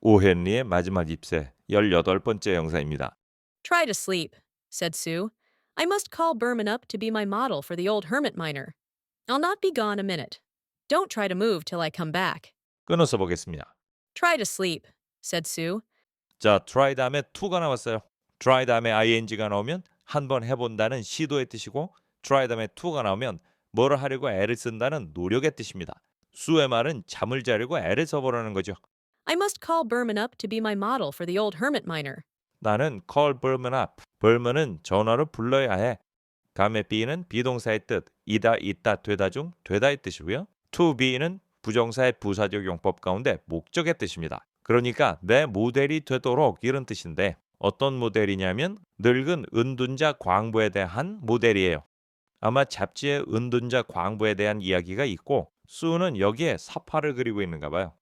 오헨리의 마지막 입세 18번째 영상입니다. Try to sleep, said Sue. I must call Berman up to be my model for the old hermit miner. I'll not be gone a minute. Don't try to move till I come back. 끊어서 보겠습니다. Try to sleep, said Sue. 자, try 다음에 to가 나왔어요. try 다음에 ing가 나오면 한 번 해본다는 시도의 뜻이고 try 다음에 to가 나오면 뭐를 하려고 애를 쓴다는 노력의 뜻입니다. 수의 말은 잠을 자려고 애를 써보라는 거죠. I must call Berman up to be my model for the old hermit miner. 나는 call Berman up. Berman은 전화로 불러야 해. 다음에 be는 비동사의 뜻, 이다, 있다, 되다 중 되다의 뜻이고요. to be는 부정사의 부사적 용법 가운데 목적의 뜻입니다. 그러니까 내 모델이 되도록 이런 뜻인데 어떤 모델이냐면 늙은 은둔자 광부에 대한 모델이에요. 아마 잡지에 은둔자 광부에 대한 이야기가 있고 수는 여기에 사파를 그리고 있는가 봐요.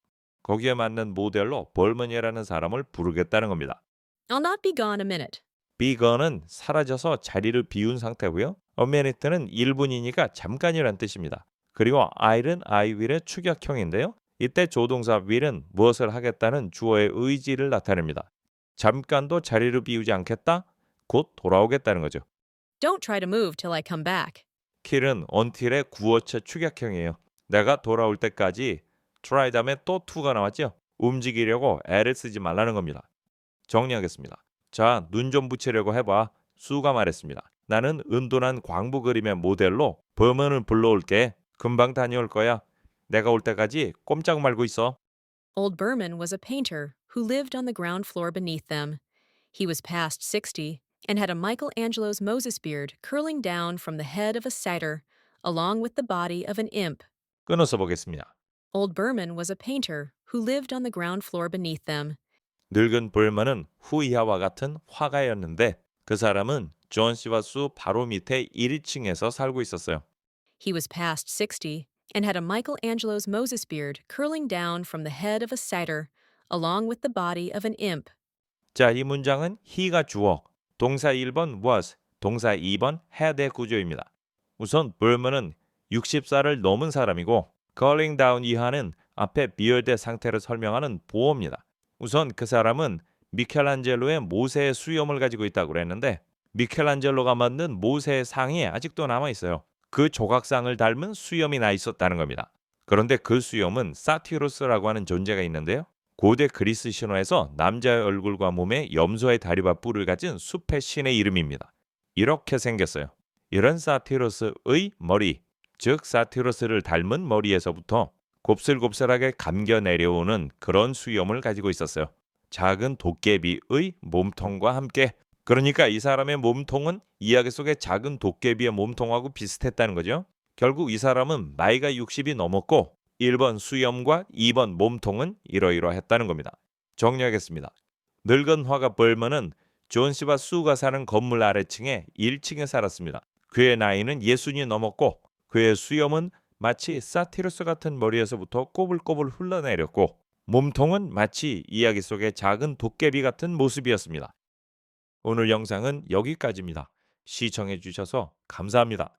거기에 맞는 모델로 벌먼이라는 사람을 부르겠다는 겁니다. I'll not be gone a minute. 비건은 사라져서 자리를 비운 상태고요. a minute는 1분이니까 잠깐이란 뜻입니다. 그리고 I'는 I will의 축약형인데요. 이때 조동사 will은 무엇을 하겠다는 주어의 의지를 나타냅니다. 잠깐도 자리를 비우지 않겠다? 곧 돌아오겠다는 거죠. Don't try to move till I come back. kill은 until의 구어체 축약형이에요. 내가 돌아올 때까지 try 다음에 또 to가 나왔죠. 움직이려고 애를 쓰지 말라는 겁니다. 정리하겠습니다. 자, 눈 좀 붙이려고 해봐. 수가 말했습니다. 나는 은둔한 광부 그림의 모델로 범은을 불러올게. 금방 다녀올 거야. 내가 올 때까지 꼼짝 말고 있어. Old Berman was a painter who lived on the ground floor beneath them. He was past 60 and had a Michelangelo's Moses beard curling down from the head of a satyr, along with the body of an imp. 끊어서 보겠습니다. Old Berman was a painter who lived on the ground floor beneath them. 늙은 볼만은 후이하와 같은 화가였는데 그 사람은 존 씨와 수 바로 밑에 1층에서 살고 있었어요. He was past 60 and had a Michelangelo's Moses beard curling down from the head of a satyr, along with the body of an imp. 자, 이 문장은 he가 주어, 동사 1번 was, 동사 2번 had의 구조입니다. 우선 볼먼은 60살을 넘은 사람이고 curling down 이하는 앞에 비열대 상태를 설명하는 보어입니다. 우선 그 사람은 미켈란젤로의 모세의 수염을 가지고 있다고 그랬는데 미켈란젤로가 만든 모세의 상이 아직도 남아 있어요. 그 조각상을 닮은 수염이 나 있었다는 겁니다. 그런데 그 수염은 사티루스라고 하는 존재가 있는데요. 고대 그리스 신화에서 남자의 얼굴과 몸에 염소의 다리와 뿔을 가진 숲의 신의 이름입니다. 이렇게 생겼어요. 이런 사티루스의 머리, 즉 사티루스를 닮은 머리에서부터 곱슬곱슬하게 감겨 내려오는 그런 수염을 가지고 있었어요. 작은 도깨비의 몸통과 함께 그러니까 이 사람의 몸통은 이야기 속의 작은 도깨비의 몸통하고 비슷했다는 거죠. 결국 이 사람은 나이가 60이 넘었고 1번 수염과 2번 몸통은 이러이러했다는 겁니다. 정리하겠습니다. 늙은 화가 벌먼은 존 씨와 수가 사는 건물 아래층에 1층에 살았습니다. 그의 나이는 예순이 넘었고 그의 수염은 마치 사티루스 같은 머리에서부터 꼬불꼬불 흘러내렸고 몸통은 마치 이야기 속의 작은 도깨비 같은 모습이었습니다. 오늘 영상은 여기까지입니다. 시청해 주셔서 감사합니다.